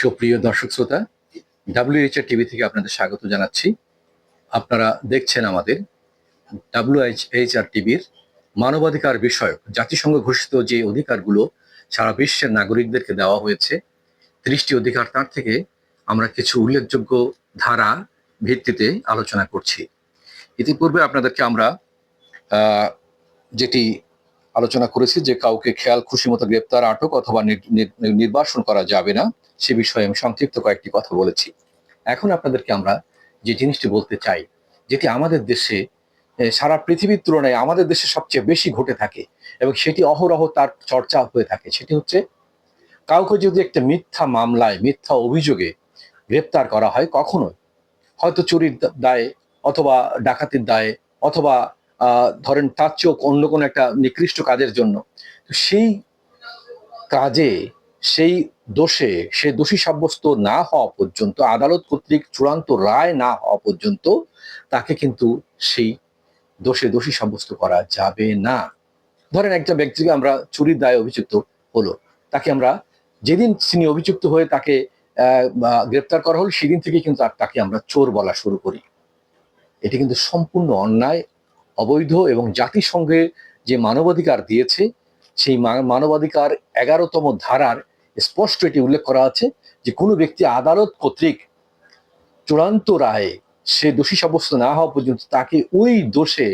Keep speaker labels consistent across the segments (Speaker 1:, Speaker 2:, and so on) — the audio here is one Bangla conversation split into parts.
Speaker 1: সুপ্রিয় দর্শক শ্রোতা ডাব্লিউএইচআর টিভি থেকে আপনাদের স্বাগত জানাচ্ছি। আপনারা দেখছেন আমাদের ডাব্লিউএইচআর টিভির মানবাধিকার বিষয়ক জাতিসংঘ ঘোষিত যে অধিকারগুলো সারা বিশ্বের নাগরিকদেরকে দেওয়া হয়েছে, ত্রিশটি অধিকার তার থেকে আমরা কিছু উল্লেখযোগ্য ধারা ভিত্তিতে আলোচনা করছি। ইতিপূর্বে আপনাদেরকে আমরা যেটি আলোচনা করেছি যে কাউকে খেয়াল খুশি মতো গ্রেপ্তার, আটক অথবা নির- নির- নির্বাসন করা যাবে না, সে বিষয়ে আমি সংক্ষিপ্ত কয়েকটি কথা বলেছি। এখন আপনাদেরকে আমরা যে জিনিসটি বলতে চাই, যেটি আমাদের দেশে সারা পৃথিবীর তুলনায় আমাদের দেশে সবচেয়ে বেশি ঘটে থাকে এবং সেটি অহরহ তার চর্চা হয়ে থাকে, সেটি হচ্ছে কাউকে যদি একটা মিথ্যা মামলায়, মিথ্যা অভিযোগে গ্রেপ্তার করা হয় কখনোই, হয়তো চুরির দায়ে অথবা ডাকাতির দায়ে অথবা ধরেন তার চোখ অন্য কোনো একটা নিকৃষ্ট কাজের জন্য। সেই কাজে, সেই দোষে, সে দোষী সাব্যস্ত না হওয়া পর্যন্ত, আদালত কর্তৃক চূড়ান্ত রায় না হওয়া পর্যন্ত তাকে কিন্তু সেই দোষে দোষী সাব্যস্ত করা যাবে না। ধরেন একটা ব্যক্তিকে আমরা চুরির দায়ে অভিযুক্ত হলো। তাকে আমরা যেদিন তিনি অভিযুক্ত হয়ে তাকে গ্রেপ্তার করা হলো, সেদিন থেকে কিন্তু তাকে আমরা চোর বলা শুরু করি। এটি কিন্তু সম্পূর্ণ অন্যায় অবৈধ এবং জাতিসংঘে যে মানবাধিকার দিয়েছে, সেই মানবাধিকার এগারোতম ধারার স্পষ্ট এটি উল্লেখ করা আছে যে কোনো ব্যক্তি আদালত কর্তৃক চূড়ান্ত রায়ে সে দোষী সাব্যস্ত না হওয়া পর্যন্ত তাকে ওই দোষে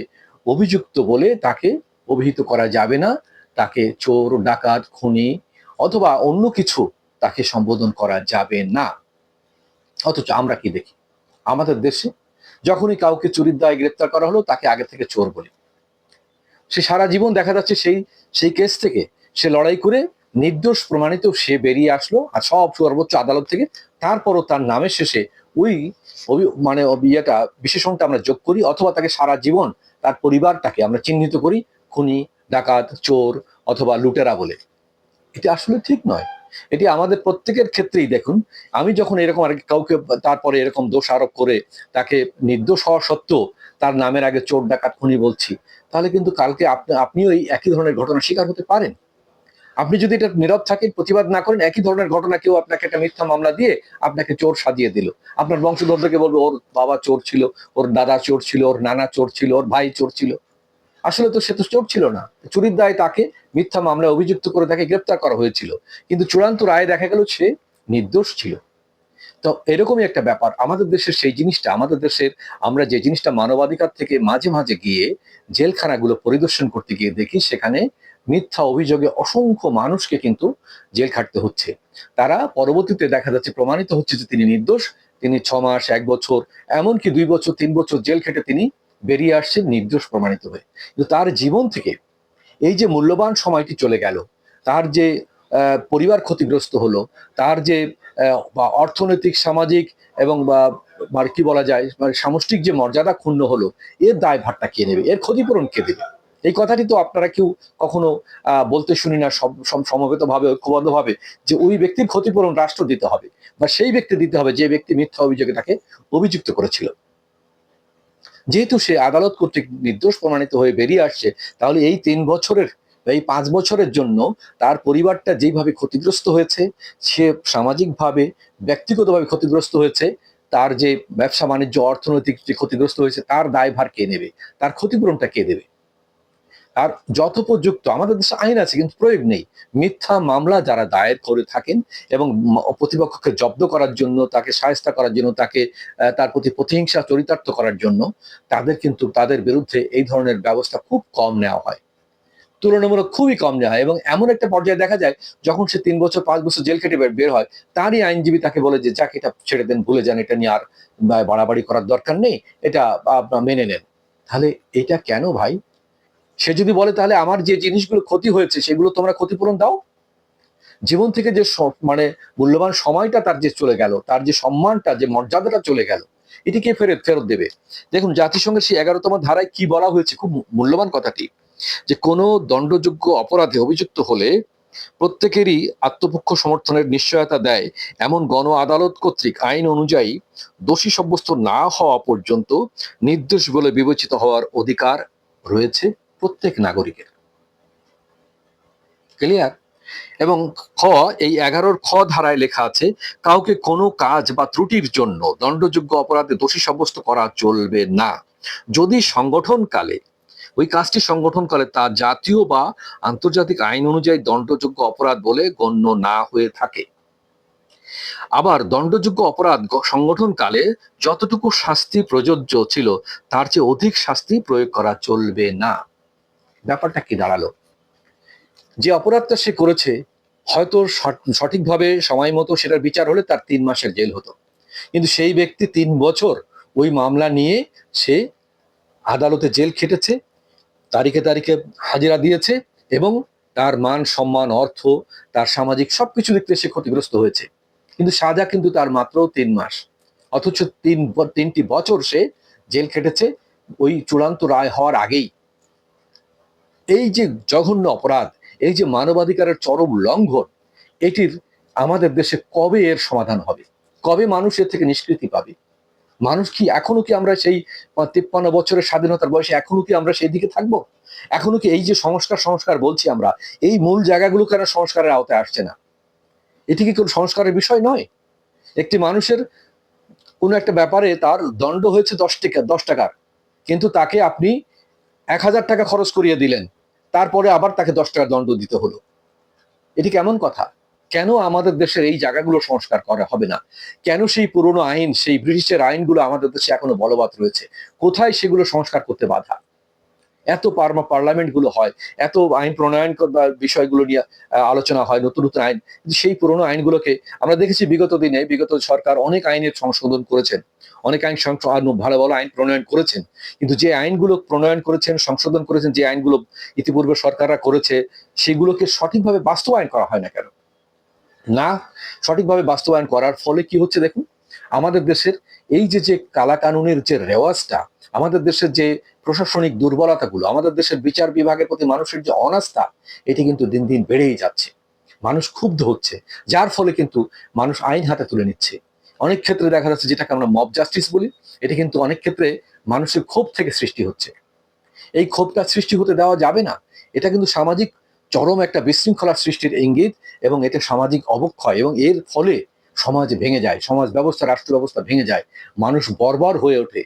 Speaker 1: অভিযুক্ত বলে তাকে অভিহিত করা যাবে না। তাকে চোর, ডাকাত, খুনি অথবা অন্য কিছু তাকে সম্বোধন করা যাবে না। অথচ আমরা কি দেখি? আমাদের দেশে যখনই কাউকে চুরির দায়ে গ্রেপ্তার করা হলো, তাকে আগে থেকে চোর বলি। সে সারা জীবন দেখা যাচ্ছে সেই সেই কেস থেকে সে লড়াই করে নির্দোষ প্রমাণিত সে বেরিয়ে আসলো আর সব সর্বোচ্চ আদালত থেকে তারপরও তার নামের শেষে ওই মানে ইয়েটা, বিশেষণটা আমরা যোগ করি অথবা তাকে সারা জীবন তার পরিবারটাকে আমরা চিহ্নিত করি, খুনি, ডাকাত, চোর অথবা লুটেরা বলে। এটা আসলে ঠিক নয়। এটি আমাদের প্রত্যেকের ক্ষেত্রেই দেখুন, আমি যখন এরকম আর কাউকে তারপরে এরকম দোষ আরোপ করে তাকে নির্দোষ হওয়া সত্ত্বেও তার নামের আগে চোর ডাকাত খুনি বলছি, তাহলে কিন্তু কালকে আপনি, আপনিও এই একই ধরনের ঘটনার শিকার হতে পারেন। আপনি যদি এটা নীরব থাকেন, প্রতিবাদ না করেন, একই ধরনের ঘটনা কেউ আপনাকে একটা মিথ্যা মামলা দিয়ে আপনাকে চোর সাজিয়ে দিল। আপনার বংশধরদেরকে বলবে, ওর বাবা চোর ছিল, ওর দাদা চোর ছিল, ওর নানা চোর ছিল, ওর ভাই চোর ছিল। আসলে তো সে তো চোর ছিল না। চুরির দায় তাকে, মিথ্যা মামলায় অভিযুক্ত করে তাকে গ্রেপ্তার করা হয়েছিল। কিন্তু চূড়ান্ত রায়ে দেখা গেল সে নির্দোষ ছিল। তো এরকমই একটা ব্যাপার। আমাদের দেশের সেই জিনিসটা, আমাদের দেশের আমরা যে জিনিসটা মানবাধিকার থেকে মাঝে মাঝে গিয়ে জেলখানাগুলো পরিদর্শন করতে গিয়ে দেখি, সেখানে মিথ্যা অভিযোগে অসংখ্য মানুষকে কিন্তু জেল খাটতে হচ্ছে। তারা পরবর্তীতে দেখা যাচ্ছে প্রমাণিত হচ্ছে যে তিনি নির্দোষ। তিনি ছ মাস, এক বছর, এমনকি দুই বছর, তিন বছর জেল খেটে তিনি বেরিয়ে আসছেন নির্দোষ প্রমাণিত হয়ে। কিন্তু তার জীবন থেকে এই যে মূল্যবান সময়টি চলে গেল, তার যে পরিবার ক্ষতিগ্রস্ত হলো, তার যে বা অর্থনৈতিক, সামাজিক এবং বা আর কি বলা যায় মানে সামষ্টিক যে মর্যাদা ক্ষুণ্ণ হলো, এর দায় ভারটা কে নেবে? এর ক্ষতিপূরণ কে দেবে? এই কথাটি তো আপনারা কেউ কখনো বলতে শুনি না সমবেত ভাবে ঐক্যবদ্ধ ভাবে যে ওই ব্যক্তির ক্ষতিপূরণ রাষ্ট্র দিতে হবে বা সেই ব্যক্তি দিতে হবে যে ব্যক্তি মিথ্যা অভিযোগে তাকে অভিযুক্ত করেছিল। যেহেতু সে আদালত কর্তৃক নির্দোষ প্রমাণিত হয়ে বেরিয়ে আসছে, তাহলে এই তিন বছরের, এই পাঁচ বছরের জন্য তার পরিবারটা যেভাবে ক্ষতিগ্রস্ত হয়েছে, সে সামাজিকভাবে, ব্যক্তিগতভাবে ক্ষতিগ্রস্ত হয়েছে, তার যে ব্যবসা বাণিজ্য অর্থনৈতিক যে ক্ষতিগ্রস্ত হয়েছে, তার দায়ভার কে নেবে? তার ক্ষতিপূরণটা কে দেবে? আর যথোপযুক্ত আমাদের দেশে আইন আছে কিন্তু প্রয়োগ নেই। মিথ্যা মামলা যারা দায়ের করে থাকেন এবং প্রতিপক্ষকে জব্দ করার জন্য, তাকে সায়স্তা করার জন্য, তাকে তার প্রতি প্রতিহিংসা চরিতার্থ করার জন্য, তাদের কিন্তু তাদের বিরুদ্ধে এই ধরনের ব্যবস্থা খুব কম নেওয়া হয়। তুলনামূলক খুবই কম নেওয়া হয় এবং এমন একটা পর্যায়ে দেখা যায়, যখন সে তিন বছর, পাঁচ বছর জেল খেটে বের- হয়, তারই আইনজীবী তাকে বলে যে, যাকে, এটা ছেড়ে দেন, ভুলে যান, এটা নিয়ে আর বাড়াবাড়ি করার দরকার নেই, এটা মেনে নেন। তাহলে এটা কেন ভাই? সে যদি বলে তাহলে আমার যে জিনিসগুলো ক্ষতি হয়েছে সেগুলো তোমরা ক্ষতিপূরণ দাও? জীবন থেকে যে মানে মূল্যবান সময়টা তার যে চলে গেল, তার যে সম্মানটা, যে মর্যাদাটা চলে গেল, এটি কে ফেরত ফেরত দেবে? দেখুন, জাতিসংঘের সেই এগারোতম ধারায় কি বলা হয়েছে? খুব মূল্যবান কথাটি। যে কোনো দণ্ডযোগ্য অপরাধে অভিযুক্ত হলে প্রত্যেকেরই আত্মপক্ষ সমর্থনের নিশ্চয়তা দেয়। এমন গণ আদালত কর্তৃক আইন অনুযায়ী দোষী সাব্যস্ত না হওয়া পর্যন্ত নির্দোষ বলে বিবেচিত হওয়ার অধিকার রয়েছে। প্রত্যেক নাগরিকের। ক্লিয়ার এবং খ, এই এগারোর খ ধারায় লেখা আছে, কাউকে কোনো কাজ বা ত্রুটির জন্য দণ্ডযোগ্য অপরাধে দোষী সাব্যস্ত করা চলবে না। যদি সংগঠনকালে, ওই কাজটি সংগঠন সংগঠনকালে তা জাতীয় বা আন্তর্জাতিক আইন অনুযায়ী দণ্ডযোগ্য অপরাধ বলে গণ্য না হয়ে থাকে। আবার দণ্ডযোগ্য অপরাধ সংগঠনকালে যতটুকু শাস্তি প্রযোজ্য ছিল, তার চেয়ে অধিক শাস্তি প্রয়োগ করা চলবে না। ব্যাপারটা কি দাঁড়াল? যে অপরাধটা সে করেছে, হয়তো সঠ- সঠিকভাবে সময় মতো সেটার বিচার হলে তার তিন মাসের জেল হতো। কিন্তু সেই ব্যক্তি তিন বছর ওই মামলা নিয়ে সে আদালতে জেল খেটেছে, তারিখে তারিখে হাজিরা দিয়েছে এবং তার মান সম্মান, অর্থ, তার সামাজিক সবকিছু দেখতে সে ক্ষতিগ্রস্ত হয়েছে। কিন্তু সাজা কিন্তু তার মাত্র তিন মাস। অথচ তিন তিনটি বছর সে জেল খেটেছে, ওই চূড়ান্ত রায় হওয়ার আগেই। এই যে জঘন্য অপরাধ, এই যে মানবাধিকারের চরম লঙ্ঘন, এটির আমাদের দেশে কবে এর সমাধান হবে? কবে মানুষ এর থেকে নিষ্কৃতি পাবে? মানুষ কি এখনও কি আমরা সেই তিপ্পান্ন বছরের স্বাধীনতার বয়সে এখনও কি আমরা সেই দিকে থাকব? এখনও কি এই যে সংস্কার সংস্কার বলছি আমরা, এই মূল জায়গাগুলো কেন সংস্কারের আওতায় আসছে না? এটি কি কোনো সংস্কারের বিষয় নয়? একটি মানুষের কোনো একটা ব্যাপারে তার দণ্ড হয়েছে দশ টাকা, দশ টাকার, কিন্তু তাকে আপনি এক হাজার টাকা খরচ করিয়ে দিলেন। তারপরে আবার তাকে দশ টাকা দণ্ড দিতে হলো। এটি কেমন কথা? কেন আমাদের দেশের এই জায়গাগুলো সংস্কার করা হবে না? কেন সেই পুরনো আইন, সেই ব্রিটিশের আইনগুলো আমাদের দেশে এখনও বলবৎ রয়েছে? কোথায় সেগুলো সংস্কার করতে বাধা? এত পার্মা পার্লামেন্টগুলো হয়, এত আইন প্রণয়ন বিষয়গুলো নিয়ে আলোচনা হয়, নতুন নতুন আইন। সেই পুরনো আইনগুলোকে আমরা দেখেছি বিগত দিনে, বিগত সরকার অনেক আইনের সংশোধন করেছেন। অনেক আইন ভালো ভালো আইন প্রণয়ন করেছেন। কিন্তু যে আইনগুলো প্রণয়ন করেছেন, সংশোধন করেছেন, যে আইনগুলো ইতিপূর্বে সরকাররা করেছে, সেগুলোকে সঠিকভাবে বাস্তবায়ন করা হয় না কেন? না, সঠিকভাবে বাস্তবায়ন করার ফলে কি হচ্ছে দেখুন? আমাদের দেশের এই যে যে কালাকানুনের যে রেওয়াজটা, আমাদের দেশের যে প্রশাসনিক দুর্বলতাগুলো, আমাদের দেশের বিচার বিভাগের প্রতি মানুষের যে অনাস্থা, এটি কিন্তু দিন দিন বেড়েই যাচ্ছে। মানুষ ক্ষুব্ধ হচ্ছে, যার ফলে কিন্তু মানুষ আইন হাতে তুলে নিচ্ছে। অনেক ক্ষেত্রে দেখা যাচ্ছে যেটাকে আমরা মব জাস্টিস বলি, এটি কিন্তু অনেক ক্ষেত্রে মানুষের ক্ষোভ থেকে সৃষ্টি হচ্ছে। এই ক্ষোভটা সৃষ্টি হতে দেওয়া যাবে না, এটা কিন্তু সামাজিক চরম একটা বিশৃঙ্খলা সৃষ্টির ইঙ্গিত এবং এতে সামাজিক অবক্ষয় এবং এর ফলে সমাজ ভেঙে যায়, সমাজ ব্যবস্থা, রাষ্ট্র ব্যবস্থা ভেঙে যায়, মানুষ বর্বর হয়ে ওঠে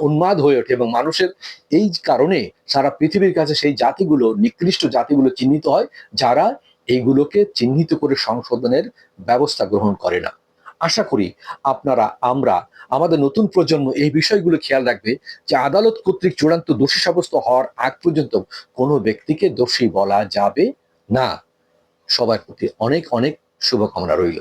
Speaker 1: উন্মাদ হয়ে ওঠে এবং মানুষের এই কারণে সারা পৃথিবীর কাছে সেই জাতিগুলো, নিকৃষ্ট জাতিগুলো চিহ্নিত হয়, যারা এইগুলোকে চিহ্নিত করে সংশোধনের ব্যবস্থা গ্রহণ করে না। আশা করি আপনারা, আমরা, আমাদের নতুন প্রজন্ম এই বিষয়গুলো খেয়াল রাখবে যে আদালত কর্তৃক চূড়ান্ত দোষী সাব্যস্ত হওয়ার আগ পর্যন্ত কোনো ব্যক্তিকে দোষী বলা যাবে না। সবার প্রতি অনেক অনেক শুভকামনা রইল।